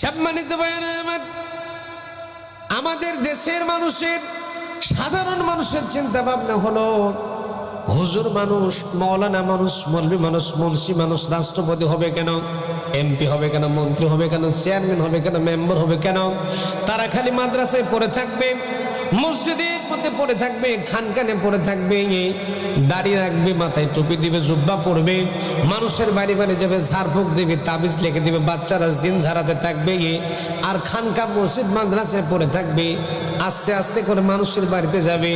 সম্মানিত আমাদের দেশের মানুষের, সাধারণ মানুষের চিন্তা ভাবনা হলো, হুজুর মানুষ, মৌলানা মানুষ, মৌলবী মানুষ, মুন্সি মানুষ, রাষ্ট্রপতি হবে কেন এমপি হবে কেন, মন্ত্রী হবে কেন, চেয়ারম্যান হবে কেন, মেম্বার হবে কেন, তারা খালি মাদ্রাসায় পড়ে থাকবে, মসজিদের মধ্যে পড়ে থাকবে খানকানে পড়ে থাকবে, দাড়ি রাখবে, মাথায় টুপি দিবে, জুব্বা পড়বে মানুষের বাড়ি বাড়ি যাবে, ঝাড়ফুঁক দিবে, তাবিজ লিখে দিবে, বাচ্চারা জিন ঝাড়াতে থাকবে, আর খানকা মসজিদ মাদ্রাসায় পড়ে থাকবে, আস্তে আস্তে করে মানুষের বাড়িতে যাবে।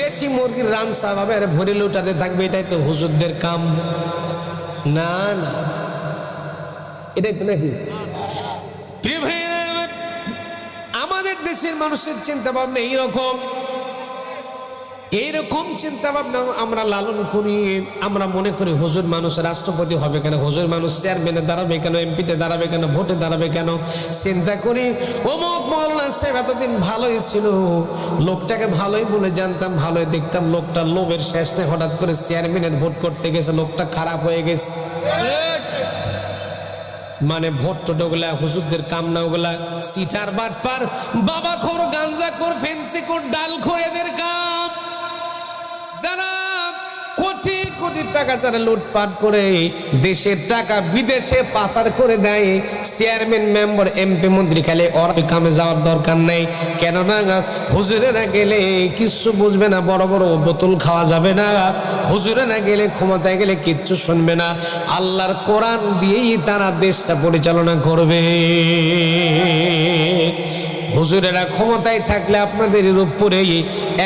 দেশি মুরগির রান সাভাবে আর ভরে লুটাতে থাকবে, এটাই তো হুজুরদের কাম। না না। এটাই তো নাকি? আমাদের দেশের মানুষের চিন্তা ভাবনা এইরকম। এইরকম চিন্তা ভাবনা আমরা লালন করি, আমরা মনে করি হুজুর মানুষ রাষ্ট্রপতি হবে কেন? হুজুর মানুষ চেয়ারম্যানে দাঁড়াবে কেন? এমপিতে দাঁড়াবে কেন? ভোটে দাঁড়াবে কেন? চিন্তা করি, অমুক মহল্লা সাহেব এতদিন ভালোই ছিল, লোকটাকে ভালোই বলে জানতাম, ভালোই দেখতাম, লোকটা লোভের শেষ নেই, হঠাৎ করে চেয়ারম্যানের ভোট করতে গেছে, লোকটা খারাপ হয়ে গেছে। মানে ভোট ওগুলা হুজুরদের কামনা ওগুলা, সিটার বাট পার বাবা খোর, গাঞ্জা খোর, ফেন্সি খোর, ডাল খোর, এদের কাম যারা কোটি কোটি টাকা যারা লুটপাট করে, দেশের টাকা বিদেশে পাচার করে দেয়। চেয়ারম্যান মেম্বার এমপি মন্ত্রী, খেলে ওর কামে যাওয়ার দরকার নেই। কেননা হুজুরে না গেলে কিচ্ছু বুঝবে না, বড় বড় বোতল খাওয়া যাবে না। হুজুরে না গেলে ক্ষমতায় গেলে কিচ্ছু শুনবে না। আল্লাহর কোরআন দিয়েই তারা দেশটা পরিচালনা করবে। হুজুরেরা ক্ষমতায় থাকলে আপনাদের এর উপরে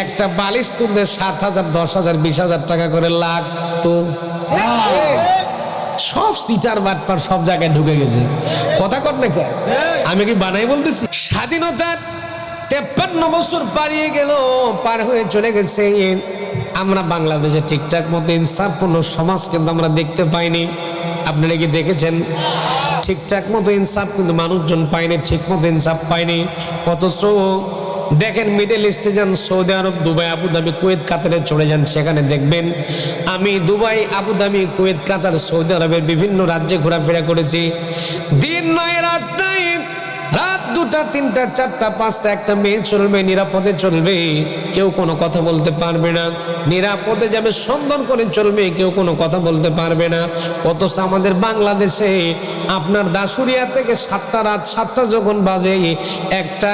একটা বালিশ তুলতে সাত হাজার, দশ হাজার, বিশ হাজার টাকা করে লাগতো। সব সিটার বাটপার সব জায়গায় ঢুকে গেছে। কথা কর না কে? আমি কি বানাই বলতেছি? স্বাধীনতার তেপ্পান্ন বছর পারিয়ে গেল, পার হয়ে চলে গেছে। আমরা বাংলাদেশে ঠিকঠাক মতো ইনসাফপূর্ণ সমাজ কিন্তু আমরা দেখতে পাইনি। আপনারা কি দেখেছেন? ঠিকঠাক মতো ইনসাফ, কিন্তু মানুষজন পায়নি, ঠিক মতো ইনসাফ পায়নি। অথচ দেখেন মিডল ইস্টে যান, Saudi Arab, Dubai, Abu Dhabi, Kuwait, কাতারে চলে যান, সেখানে দেখবেন আমি Dubai, Abu Dhabi, Kuwait, Qatar, Saudi আরবের বিভিন্ন রাজ্যে ঘোরাফেরা করেছি। দিন নয় রাত রাত দুটা, তিনটা, চারটা, পাঁচটা, একটা মেয়ে চলবে, নিরাপদে চলবে। কেউ কোনো কথা বলতে পারবে না। নিরাপদে যাবে, সন্ধান করে চলবে, কেউ কোনো কথা বলতে পারবে না। অথচ আমাদের বাংলাদেশে আপনার দাসুরিয়া থেকে সাতটা রাত, সাতটা যখন বাজে, একটা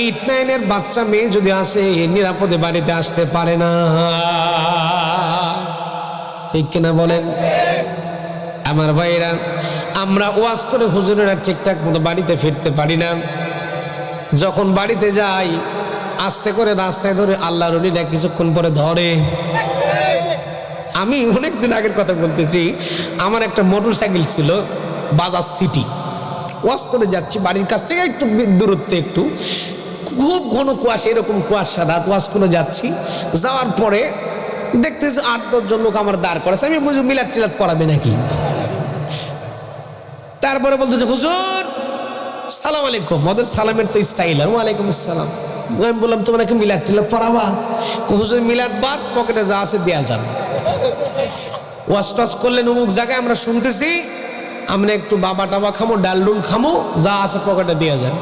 এইট নাইনের বাচ্চা মেয়ে যদি আসে, নিরাপদে বাড়িতে আসতে পারে না। ঠিক কিনা বলেন? আমার ভাইয়েরা আমরা ওয়াজ করে হুজুরেরা ঠিকঠাক মতো বাড়িতে ফিরতে পারি না। যখন বাড়িতে যাই, আস্তে করে রাস্তায় ধরে আল্লাহ রলিরা কিছুক্ষণ পরে ধরে। আমি অনেকদিন আগের কথা বলতেছি, আমার একটা মোটর সাইকেল ছিল বাজার সিটি। ওয়াশ করে যাচ্ছি, বাড়ির কাছ থেকে একটু দূরত্ব একটু। খুব ঘন কুয়াশা, এরকম কুয়াশা, রাত ওয়াশ করে যাচ্ছি। যাওয়ার পরে দেখতেছি আট দশজন লোক আমার দাঁড় করেছে। আমি বুঝি মিলাদ টিলাদ পড়াবে নাকি? তারপরে বলতেছে, হুজুর, সালাম আলাইকুম। ওদের সালামের তো স্টাইল আর, ওয়ালাইকুম আসসালাম। আমি বললাম, তোমরা কি মিলাদ টিলাদ পড়াবা? হুজুর, মিলাদ বাদ, পকেটে যা আছে দেয়া যান। ওয়াশ করলেন, অমুক জায়গায় আমরা শুনতেছি, আমরা একটু বাবা টাবা খামো ডাল ডুল খামো, যা আছে পকেটে দেওয়া যান।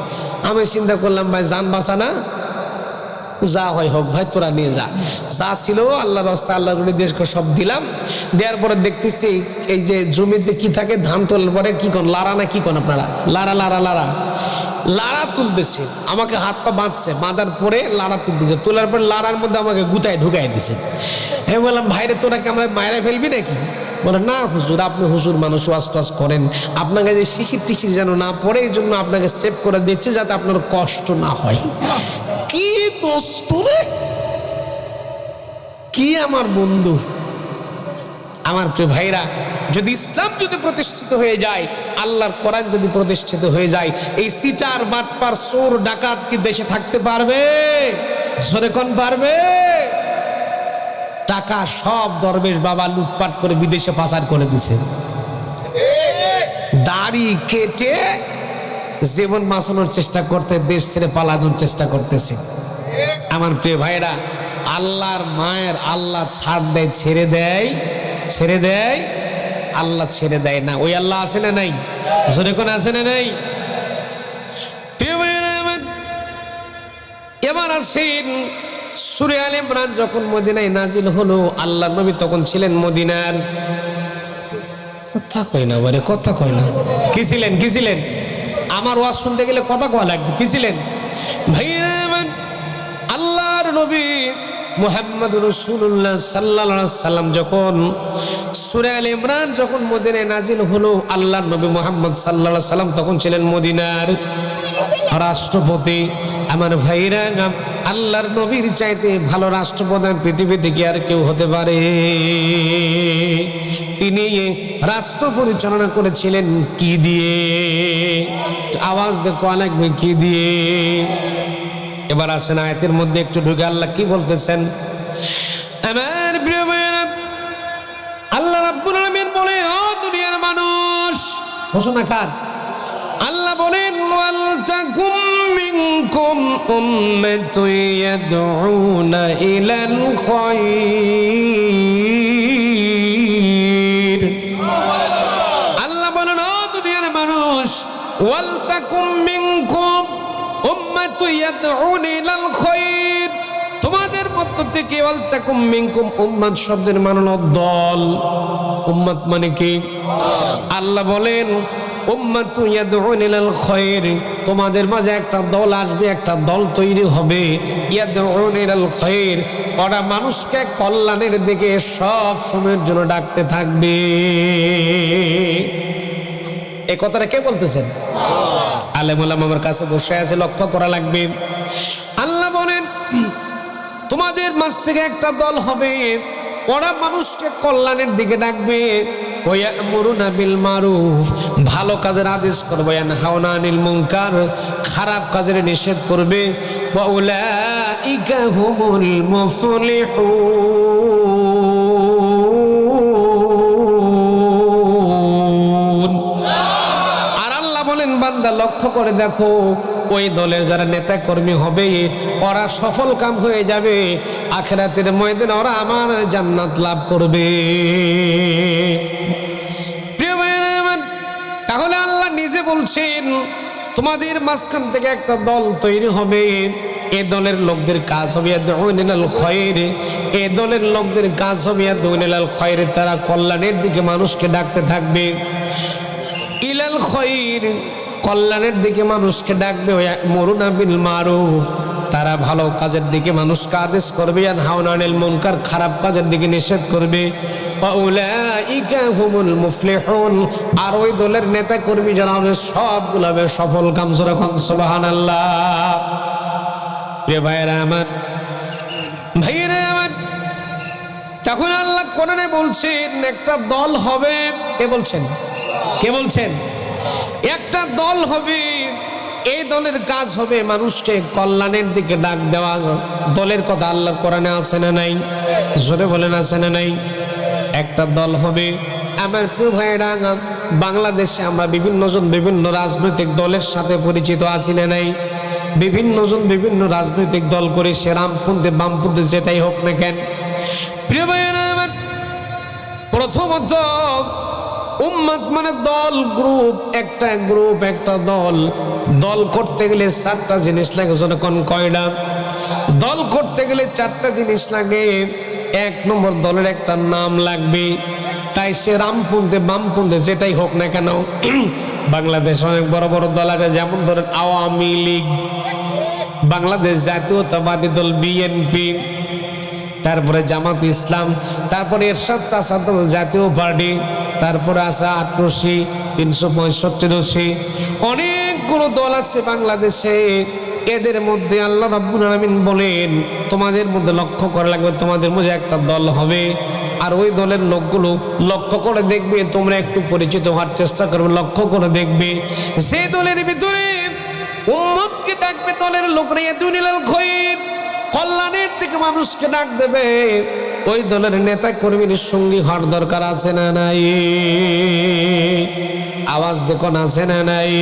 আমি চিন্তা করলাম, ভাই, যান বাঁচা না। যা হয় হোক, ভাই, তোরা নিয়ে যা। যা ছিল আল্লাহ রাস্তা আল্লাহ রুলি দেশকে সব দিলাম। দেওয়ার পরে দেখতেছি এই যে জমিতে কি থাকে, ধান তোলার পরে কি কোন, লারা না কি কোন আপনারা? লারা লারা লারা। লাড়া তুলতেছে, আমাকে হাত পা বাঁধছে। বাঁধার পরে লাড়া তুলতেছে, তোলার পরে লাড়ার মধ্যে আমাকে গুতায় ঢুকাই দিছে। হ্যাঁ বললাম ভাইরে তোরা কি আমরা মায়েরা ফেলবি নাকি? বলে, না, হুজুর, আপনি হুজুর মানুষ ওয়াজ টাজ করেন। আপনাকে যে শিশির টিশির যেন না পড়ে, এই জন্য আপনাকে সেভ করে দিচ্ছে যাতে আপনার কষ্ট না হয়। কি দোস্ত রে কি আমার বন্ধু? আমার প্রিয় ভাইরা, যদি ইসলাম যদি প্রতিষ্ঠিত হয়ে যায়, আল্লাহর কোরআন যদি প্রতিষ্ঠিত হয়ে যায়, এই সিটার, বাটপার, চোর, ডাকাত কি দেশে থাকতে পারবে? জোরে কোন পারবে? টাকা সব দরবেশ বাবা লুটপাট করে বিদেশে পাচার করে দিছে। দাড়ি কেটে জীবন বাঁচানোর চেষ্টা করতে, দেশ ছেড়ে পালানোর চেষ্টা করতেছে। আমার প্রিয় ভাইরা আল্লাহর মায়ের আল্লাহ ছাড় দেয়, ছেড়ে দেয় ছেড়ে দেয়, আল্লাহ ছেড়ে দেয় না। ওই আল্লাহ আছে না নাই? জোরে কোন আছে না নাই? এবার আসেন সুরে আল ইমরান, যখন মদিনায় নাজিল হলো আল্লাহ নবী তখন ছিলেন মদিনার। কথা কই না বারে, কথা কই না। কি ছিলেন কি ছিলেন? আমার ওয়াজ শুনতে গেলে কথা কয়া লাগবে, কি ছিলেন? ভাইরা আল্লাহর নবী মোহাম্মদ রসুল্লাহ সাল্লাহ সাল্লাম যখন সুরে আল ইমরান যখন মদিনায় নাজিল হলো, আল্লাহর নবী মোহাম্মদ সাল্লাহ সাল্লাম তখন ছিলেন মদিনার রাষ্ট্রপতি। আমার ভাইরা, আল্লাহর নবীর চাইতে ভালো রাষ্ট্রপ্রধান পৃথিবীতে কি আর কেউ হতে পারে? তিনি রাষ্ট্র পরিচালনা করেছিলেন কি দিয়ে? আওয়াজ দেখো লাগবে কি দিয়ে? এবার আসেন আয়াতের মধ্যে একটু ঢুকে আল্লাহ কি বলতেছেন? আমার প্রিয় আল্লাহ রাব্বুল আলামিন বলে ও দুনিয়ার মানুষ, ঘোষণা কার? আল্লাহ বলেন, ওয়াল তাকুম মিনকুম উম্মাতুন ইয়াদউনা ইলাল খায়র। থেকে ওয়াল তাকুম মিনকুম উম্মাত শব্দের মানে দল। উম্মাত মানে কি? আল্লাহ বলেন তোমাদের মাঝে একটা দল আসবে, একটা দল তৈরি হবে। ওরা মানুষকে কল্যাণের দিকে সব সময়ের জন্য ডাকতে থাকবে। এই কথাটা কে বলতেছেন? আলেম ওলামা আমার কাছে বসে আছে, লক্ষ্য করা লাগবে। মাঝ থেকে একটা দল হবে, ওরা মানুষকে কল্যাণের দিকে ডাকবে। ভালো কাজের আদেশ করবে আন হাওনা আনিল মুনকার, খারাপ কাজের নিষেধ করবে। আর আল্লাহ বলেন, বান্দা, লক্ষ্য করে দেখো, ওই দলের যারা নেতা কর্মী হবে, ওরা সফল কাম হয়ে যাবে। আখেরাতের ময়দানে ওরা আমার জান্নাত লাভ করবে। তাহলে আল্লাহ নিজে বলছেন, তোমাদের মাঝখান থেকে একটা দল তৈরি হবে। এ দলের লোকদের কাজ হবে খয়ের। এ দলের লোকদের কাজ হবে দৌনিলাল খয়ের। তারা কল্যাণের দিকে মানুষকে ডাকতে থাকবে। ইলাল খৈর কল্যাণের দিকে মানুষকে ডাকবে। মরুনা বিল মারুফ। তারা ভালো কাজের দিকে মানুষকে আদেশ করবে, আর হাওনানিল মুনকার খারাপ কাজের দিকে নিষেধ করবে। আর ওই দলের নেতা কর্মী যারা হবে, সবগুলো হবে সফল কাম যখন সুবহানাল্লাহ। প্রিয় ভাইয়েরা আমার ভাইয়েরা আমার তখন আল্লাহ কোরআনে বলছেন, একটা দল হবে, কে বলছেন? কে বলছেন? একটা দল হবে এই দলের কাজ হবে মানুষকে কল্যাণের দিকে ডাক দেওয়া। দলের কথা আল্লাহর কোরআনে আছে না নাই? জোরে বলেন আছে না নাই? একটা দল হবে আমার প্রিয় ভাইয়েরা, বাংলাদেশে আমরা বিভিন্ন জন বিভিন্ন রাজনৈতিক দলের সাথে পরিচিত আছি না নাই? বিভিন্ন জন বিভিন্ন রাজনৈতিক দল করে সে রামপন্থী বামপন্থী যেটাই হোক না কেন। প্রিয় ভাইয়েরা, আমার প্রথমত উম্মত মানে দল, গ্রুপ, একটা গ্রুপ, একটা দল। দল করতে গেলে চারটা জিনিস লাগে যখন কয়টা দল করতে গেলে চারটা জিনিস লাগে। এক নম্বর দলের একটা নাম লাগবে। তাই সে রামপন্থী বামপন্থী যেটাই হোক না কেন, বাংলাদেশ অনেক বড় বড় দল আছে, যেমন ধরেন আওয়ামী লীগ, বাংলাদেশ জাতীয়তাবাদী দল বিএনপি তারপরে জামাত ইসলাম, তারপরে এরশাদ চাষা দল জাতীয় পার্টি তারপরে আছে আটরশি তিনশো পঁয়ষট্টি রশি। অনেকগুলো দল আছে বাংলাদেশে। এদের মধ্যে আল্লাহ রাব্বুল আলামিন বলেন, তোমাদের মধ্যে লক্ষ্য করা লাগবে, তোমাদের মধ্যে একটা দল হবে। আর ওই দলের লোকগুলো লক্ষ্য করে দেখবে, তোমরা একটু পরিচিত হওয়ার চেষ্টা করবে, লক্ষ্য করে দেখবে। সেই দলের ভিতরে উম্মতকে ডাকবে দলের লোকরা দুনিলাল খৈর। কল্যাণের দিকে মানুষকে ডাক দেবে। ওই দলের নেতা কর্মীর সঙ্গী হওয়ার দরকার আছে না নাই? আওয়াজ দেখুন, আছে না নাই?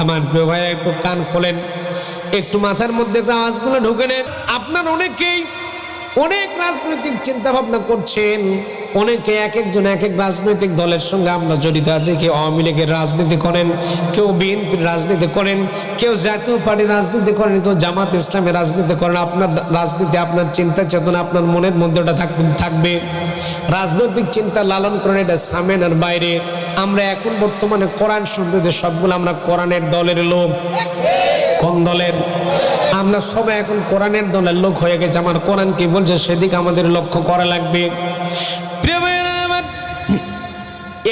আমার ভাই একটু কান খোলেন, একটু মাথার মধ্যে আওয়াজগুলো ঢুকে নেন। আপনার অনেকেই অনেক রাজনৈতিক চিন্তা ভাবনা করছেন। অনেকে এক একজন এক এক রাজনৈতিক দলের সঙ্গে আমরা জড়িত আছি, কেউ আওয়ামী লীগের রাজনীতি করেন, কেউ বিএনপির রাজনীতি করেন, কেউ জাতীয় পার্টির রাজনীতি করেন, কেউ জামাত ইসলামের রাজনীতি করেন। আপনার রাজনীতি, আপনার চিন্তা চেতনা, আপনার মনের মধ্যে ওটা থাকবে। রাজনৈতিক চিন্তা লালন করেন, এটা সামেন আর বাইরে। আমরা এখন বর্তমানে কোরআন সম্পর্কে সবগুলো আমরা কোরআনের দলের লোক। কোন দলের? আমরা সবাই এখন কোরআনের দলের লোক হয়ে গেছে। আমার কোরআন কি বলছে, সেদিকে আমাদের লক্ষ্য করা লাগবে।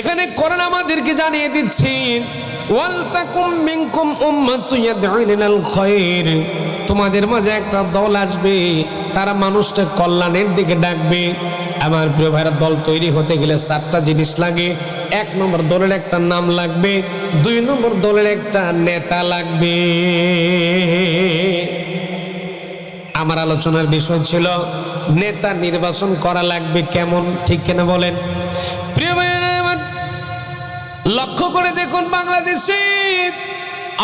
এখানে কোরআন আমাদেরকে জানিয়ে দিচ্ছি ওয়ালতাকুম মিনকুম উম্মাতুন ইয়াদউনা ইলাল খায়র তোমাদের মাঝে একটা দল আসবে, তারা মানুষকে কল্যাণের দিকে ডাকবে। আমার প্রিয় ভাইরা, দল তৈরি হতে গেলে চারটা জিনিস লাগে। এক নম্বর দলের একটা নাম লাগবে, দুই নম্বর দলের একটা নেতা লাগবে। আমার আলোচনার বিষয় ছিল, নেতা নির্বাচন করা লাগবে কেমন, ঠিক কেনা বলেন? প্রিয় ভাইয়েরা লক্ষ্য করে দেখুন বাংলাদেশে।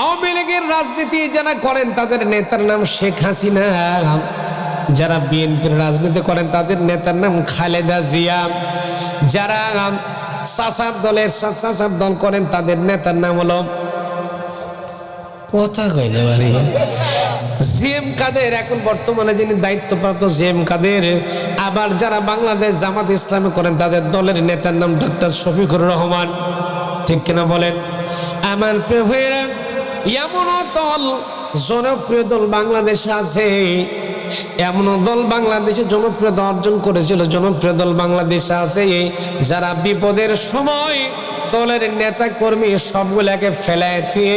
আওয়ামী লীগের রাজনীতি যারা করেন, তাদের নেতার নাম শেখ হাসিনা। যারা বিএনপির রাজনীতি করেন, তাদের নেতার নাম খালেদা জিয়া। যারা সাসার দলের সাসার দল করেন, তাদের নেতার নাম হলো কথা কইলে বাড়ি জিএম কাদের? এখন বর্তমানে যিনি দায়িত্বপ্রাপ্ত জিএম কাদের, আবার যারা বাংলাদেশ জামাত ইসলামী করেন, তাদের দলের নেতার নাম ডক্টর শফিকুর রহমান। ঠিক কিনা বলেন? আমার প্রিয় ভাইয়েরা, এমনও দল, জনপ্রিয় দল বাংলাদেশে আছে। এমন দল বাংলাদেশে জনপ্রিয়তা অর্জন করেছিল, জনপ্রিয় দল বাংলাদেশে আছে। যারা বিপদের সময় দলের নেতা কর্মী সবগুলাকে ফেলায় থুয়ে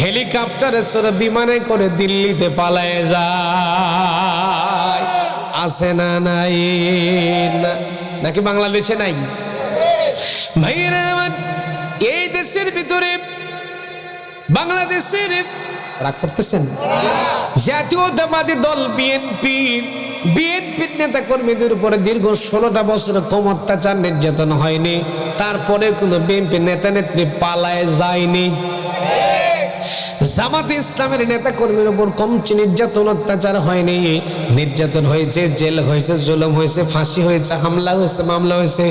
হেলিকপ্টারে সরে বিমানে করে দিল্লিতে পালায় যায়। আছে না নাই? নাকি বাংলাদেশে নাই? এই দেশের ভিতরে বাংলাদেশের রাগ করতেছেন? জাতীয়তাবাদী দল বিএনপি বিএনপির নেতা কর্মীদের উপরে দীর্ঘ ষোলোটা বছর কম অত্যাচার নির্যাতন হয়নি। তারপরে কোনো বিএনপি নেতা নেত্রী পালায় যায়নি। জামাতে ইসলামের নেতা কর্মীর উপর কমচি নির্যাতন, অত্যাচার হয়নি। নির্যাতন হয়েছে, জেল হয়েছে, জুলুম হয়েছে, ফাঁসি হয়েছে, হামলা হয়েছে, মামলা হয়েছে।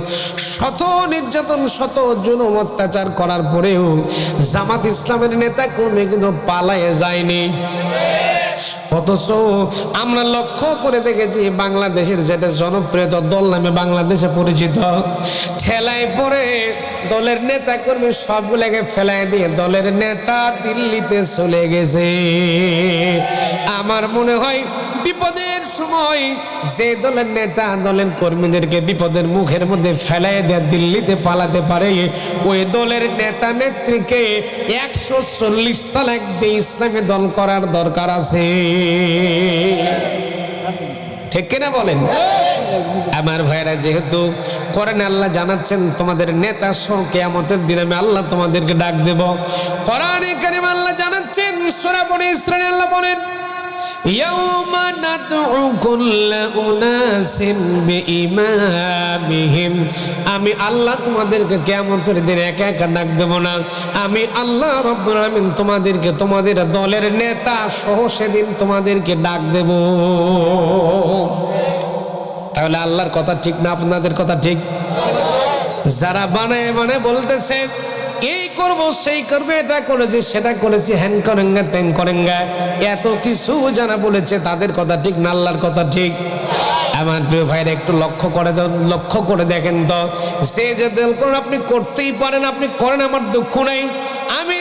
শত নির্যাতন, শত জুলুম, অত্যাচার করার পরেও জামাত ইসলামের নেতা কর্মী কিন্তু পালায় যায়নি। অথচ আমরা লক্ষ্য করে দেখেছি, বাংলাদেশের যেটা জনপ্রিয়তা, দল নামে বাংলাদেশে পরিচিত, ঠেলায় পরে দলের নেতা কর্মী সবগুলোকে ফেলায় দিয়ে দলের নেতা দিল্লিতে চলে গেছে। আমার মনে হয় বিপদের সময় যে দলের নেতা দলের কর্মীদেরকে বিপদের মুখের মধ্যে ফেলাই দেয় দিল্লিতে পালাতে পারে, ওই দলের নেতা নেত্রীকে একশো চল্লিশ তালাক দিয়ে ইসলামী দল করার দরকার আছে। ঠিক কিনা বলেন? আমার ভাইরা যেহেতু করেন আল্লাহ জানাচ্ছেন, তোমাদের নেতা সহ কেয়ামতের দিন আমি আল্লাহ তোমাদেরকে ডাক দেব। করেন কারিম আল্লাহ জানাচ্ছেন, সূরা বনি ইসরাইল আল্লাহ বলেন يوم ندعو كل أناس بإمامهم আমি আল্লাহ তোমাদেরকে কেমতের দিন একা একা ডাক দেব না আমি আল্লাহ রব্বুল আলামিন তোমাদেরকে তোমাদের দলের নেতা সহ সেদিন তোমাদেরকে ডাক দেব তাহলে আল্লাহর কথা ঠিক না আপনাদের কথা ঠিক যারা বানায় মানে বলতেছে এই করব, সেই করবে, এটা করেছি, সেটা করেছি হ্যান করেঙ্গা ত্যান করেঙ্গা। এত কিছু জানা বলেছে, তাদের কথা ঠিক না, আল্লাহর কথা ঠিক। আমার প্রিয় ভাইরা, একটু লক্ষ্য করে লক্ষ্য করে দেখেন তো। সে যে দেল করেন আপনি করতেই পারেন, আপনি করেন, আমার দুঃখ নেই। আমি